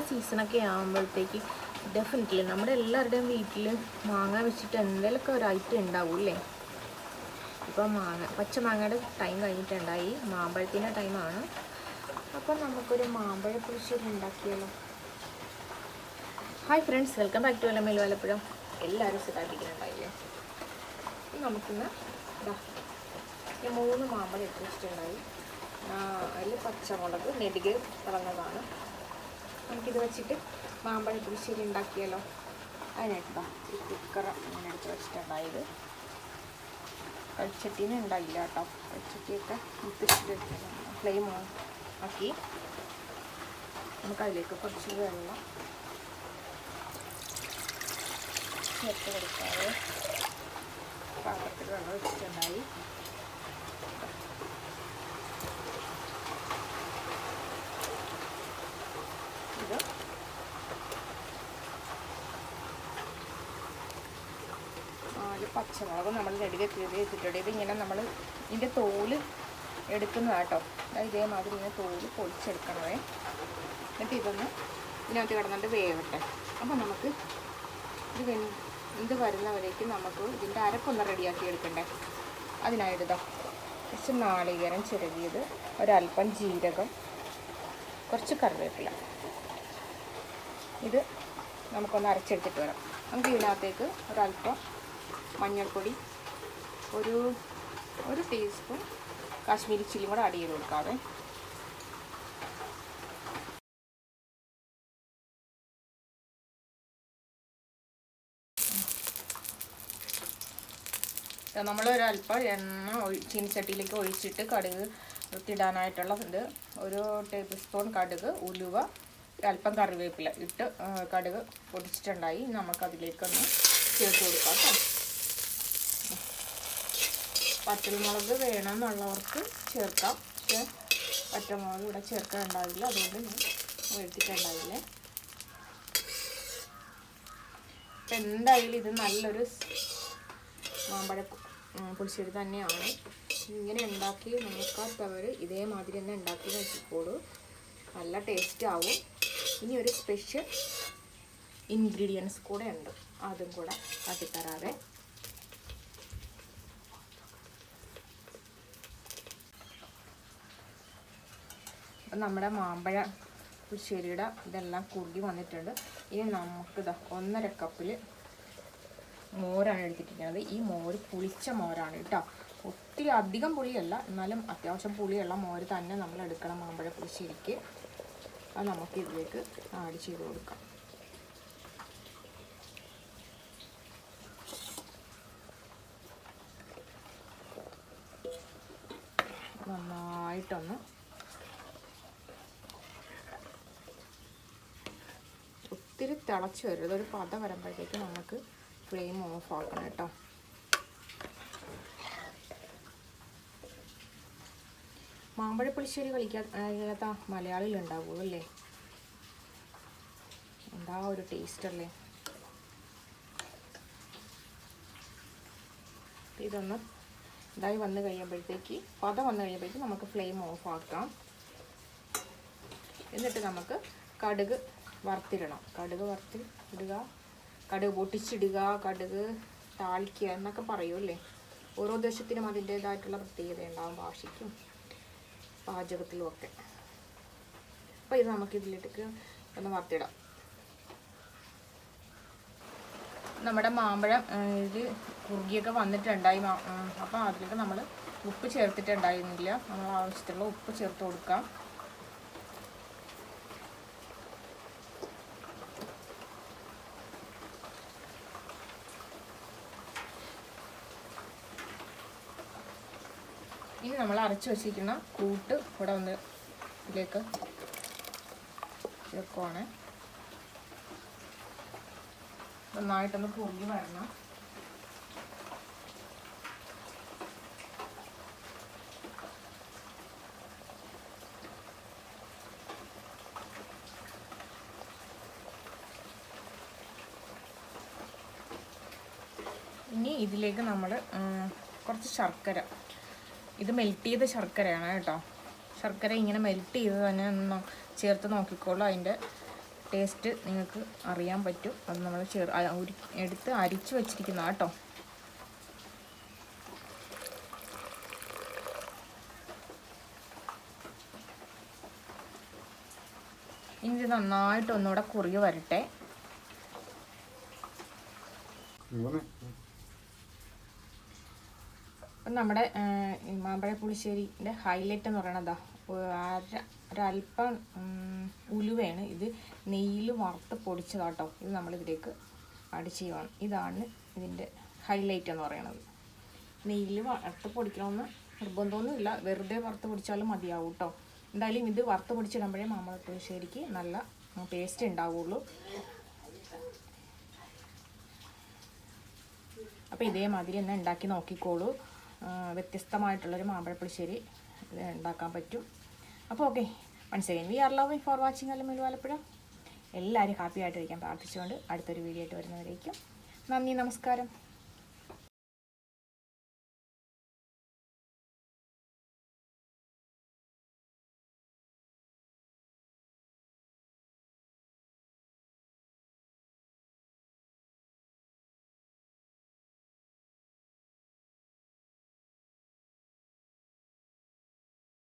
മാങ്ങയുടെ സീസണൊക്കെ ആകുമ്പോഴത്തേക്ക് ഡെഫിനറ്റ്ലി നമ്മുടെ എല്ലാവരുടെയും വീട്ടിൽ മാങ്ങ വെച്ചിട്ട് എന്തെങ്കിലുമൊക്കെ ഒരു ഐറ്റം ഉണ്ടാവും അല്ലേ? ഇപ്പോൾ മാങ്ങ പച്ച മാങ്ങയുടെ ടൈം കഴിഞ്ഞിട്ടുണ്ടായി. മാമ്പഴത്തിന്റെ ടൈമാണ് അപ്പോൾ നമുക്കൊരു മാമ്പഴ പുളിശ്ശേരി ഉണ്ടാക്കിയല്ലോ hi friends welcome back to എലമേൽ വല്ലപ്പോഴും എല്ലാവരും സുഖമായിട്ടിരിക്കുന്നുണ്ടായില്ലേ നമുക്കിന്ന് ഞാൻ മൂന്ന് മാമ്പഴം എത്തിച്ചിട്ടുണ്ടായി അതിൽ പച്ചമുളക് നെടുക് കളഞ്ഞതാണ് നമുക്കിത് വെച്ചിട്ട് മാമ്പഴ പുളിശ്ശേരി ഉണ്ടാക്കിയാലോ? അതിനായിട്ട് ഈ കുക്കർ അങ്ങനെ എടുത്ത് വെച്ചിട്ടുണ്ടായത് കടിച്ചട്ടീനെ ഉണ്ടായില്ല കേട്ടോ. കടിച്ചട്ടിയൊക്കെ മുത്തിച്ചിട്ട് ഫ്ലെയിം ഓൺ ആക്കി നമുക്കതിലേക്ക് കുറച്ച് വെള്ളം ചേർത്ത് കൊടുക്കാതെ പാത്രത്തിൽ വെള്ളം വെച്ചിട്ടുണ്ടായി ഇത് നാല് പച്ചമുളകും നമ്മൾ നെടുകെ കീറി വെച്ചിട്ടുണ്ട്. ഇതിങ്ങനെ നമ്മൾ ഇതിന്റെ തോൽ ദാ ഇതേമാതിരി ഇങ്ങനെ തോൽ പൊളിച്ചെടുക്കണമേ എന്നിട്ട് ഇതൊന്ന് ഇതിനകത്ത് കിടന്നിട്ട് വേവട്ടെ. അപ്പോൾ നമുക്ക് ഇത് വെന്ത് വരുന്നവരേക്ക് നമുക്ക് ഇതിന്റെ അരപ്പൊന്ന് റെഡിയാക്കി എടുക്കണ്ടേ. അതിനായിട്ടോ കുറച്ച് നാളികേരം ചിരകിയത് ഒരല്പം ജീരകം കുറച്ച് കറിവേപ്പില. ഇത് നമുക്കൊന്ന് അരച്ചെടുത്തിട്ട് വരാം. നമുക്ക് ഇതിനകത്തേക്ക് ഒരല്പം മഞ്ഞൾപ്പൊടി ഒരു ഒരു ടീസ്പൂൺ കാശ്മീരി ചില്ലിയും കൂടെ ആഡ് ചെയ്ത് കൊടുക്കാവേ. നമ്മൾ ഒരല്പം എണ്ണ ചീനച്ചട്ടിയിലേക്ക് ഒഴിച്ചിട്ട് കടുക് ഇത്. ഒരു ടേബിൾ സ്പൂൺ കടുക് ഉലുവ അല്പം കറിവേപ്പില ഇട്ട് കടുക് പൊടിച്ചിട്ടുണ്ടായി. നമുക്കതിലേക്കൊന്ന് ചേർത്ത് കൊടുക്കാം കേട്ടോ. പച്ചമുളക് വേണമെന്നുള്ളവർക്ക് ചേർക്കാം. പക്ഷേ പച്ചമുളക് ഇവിടെ ചേർക്കാൻ ഉണ്ടാവില്ല അതുകൊണ്ട് ഞാൻ എടുത്തിട്ടുണ്ടാവില്ലേ അപ്പം എന്തായാലും ഇത് നല്ലൊരു മാമ്പഴ പുളിശ്ശേരി തന്നെയാണ്. ഇങ്ങനെ ഉണ്ടാക്കി നോക്കാത്തവർ ഇതേമാതിരി തന്നെ ഉണ്ടാക്കി നോക്കിക്കോളൂ നല്ല ടേസ്റ്റ് ആവും. ഇനി ഒരു സ്പെഷ്യൽ ഇൻഗ്രീഡിയൻസ് കൂടെ ഉണ്ട്. അതും കൂടെ കാട്ടിത്തരാവേ അപ്പം നമ്മുടെ മാമ്പഴ പുശ്ശേരിയുടെ ഇതെല്ലാം കുറുകി വന്നിട്ടുണ്ട്. ഇനി നമുക്ക് ഇതാ ഒന്നര കപ്പിൽ മോരാണ് എടുത്തിരിക്കുന്നത്. ഈ മോര് പുളിച്ച മോരാണ് കേട്ടോ. ഒത്തിരി അധികം പുളിയല്ല എന്നാലും അത്യാവശ്യം പുളിയുള്ള മോര് തന്നെ നമ്മൾ എടുക്കണം മാമ്പഴ പുളിശ്ശേരിക്ക്. അത് നമുക്ക് ഇതിലേക്ക് ആഡ് ചെയ്ത് കൊടുക്കാം. നന്നായിട്ടൊന്ന് ഒത്തിരി തിളച്ച് വരരുത് ഒരു പത വരുമ്പോഴത്തേക്ക് നമുക്ക് ഫ്ലെയിം ഓഫ് ആക്കണം കേട്ടോ. മാമ്പഴ പുളിശ്ശേരി കളിക്കാത്ത മലയാളിയിൽ ഉണ്ടാവുള്ളൂ അല്ലേ? എന്താ ഒരു ടേസ്റ്റ് അല്ലേ? ഇതൊന്ന് ഇതായി വന്ന് കഴിയുമ്പോഴത്തേക്ക് പത വന്ന് കഴിയുമ്പോഴത്തേക്ക് നമുക്ക് ഫ്ലെയിം ഓഫ് ആക്കാം. എന്നിട്ട് നമുക്ക് കടുക് വറുത്തിടണം. കടുക് വറുത്തി ഇടുക. കടുക് പൊട്ടിച്ചിടുക. കടുക് താളിക്കുക എന്നൊക്കെ പറയുമല്ലേ ഓരോ ദേശത്തിനും അതിന്റേതായിട്ടുള്ള പ്രത്യേകത ഉണ്ടാവും ഭാഷയ്ക്കും പാചകത്തിലും ഒക്കെ അപ്പോൾ ഇത് നമുക്ക് ഇതിലേക്ക് ഒന്ന് വറുത്തിടാം. നമ്മുടെ മാമ്പഴം ഇത് കുറുകിയൊക്കെ വന്നിട്ടുണ്ടായി അപ്പോൾ അതിലേക്ക് നമ്മൾ ഉപ്പ് ചേർത്തിട്ടുണ്ടായിരുന്നില്ല. നമ്മൾ ആവശ്യത്തിലുള്ള ഉപ്പ് ചേർത്ത് കൊടുക്കാം. ഇനി നമ്മൾ അരച്ച് വെച്ചിരിക്കുന്ന കൂട്ട് ഇവിടെ ഒന്ന് ഇതിലേക്ക് ചേർക്കുവാണ് നന്നായിട്ടൊന്ന് പൊങ്ങി വരണം. ഇനി ഇതിലേക്ക് നമ്മൾ കുറച്ച് ശർക്കര ഇത് മെൽറ്റ് ചെയ്ത ശർക്കരയാണ് കേട്ടോ. ശർക്കര ഇങ്ങനെ മെൽറ്റ് ചെയ്ത് തന്നെ ഒന്ന് ചേർത്ത് നോക്കിക്കോളൂ. അതിന്റെ ടേസ്റ്റ് നിങ്ങൾക്ക് അറിയാൻ പറ്റും. അത് നമ്മൾ ചേർ എടുത്ത് അരിച്ച് വച്ചിരിക്കുന്ന കേട്ടോ. ഇനി നന്നായിട്ട് ഒന്നുകൂടെ കുറുകി വരട്ടെ. അപ്പം നമ്മുടെ മാമ്പഴ പുളിശ്ശേരിന്റെ ഹൈലൈറ്റ് എന്ന് പറയണതാ അര ഒരല്പം ഉലുവയാണ്. ഇത് നെയ്യിൽ വറുത്ത് പൊടിച്ചതാട്ടോ. ഇത് നമ്മളിതിലേക്ക് ആഡ് ചെയ്യുവാണ്. ഇതാണ് ഇതിന്റെ ഹൈലൈറ്റ് എന്ന് പറയുന്നത്. നെയ്യിൽ വറുത്ത് പൊടിക്കണമെന്ന് നിർബന്ധമൊന്നുമില്ല. വെറുതെ വറുത്ത് പൊടിച്ചാലും മതിയാവും കേട്ടോ എന്തായാലും ഇത് വറുത്ത് പൊടിച്ചിടുമ്പോഴേ മാമ്പഴ പുളിശ്ശേരിക്ക് നല്ല ടേസ്റ്റ് ഉണ്ടാവുള്ളൂ. അപ്പോൾ ഇതേമാതിരി തന്നെ ഉണ്ടാക്കി നോക്കിക്കോളൂ. വ്യത്യസ്തമായിട്ടുള്ളൊരു മാമ്പഴപ്പുളിശ്ശേരി ഉണ്ടാക്കാൻ പറ്റും. അപ്പോൾ okay once second we are love for watching അല്ലെങ്കിൽ ആലപ്പുഴ? എല്ലാവരും ഹാപ്പി ആയിട്ടിരിക്കാൻ പ്രാർത്ഥിച്ചുകൊണ്ട് അടുത്തൊരു വീഡിയോ ആയിട്ട് വരുന്നവരേക്കും നന്ദി നമസ്കാരം.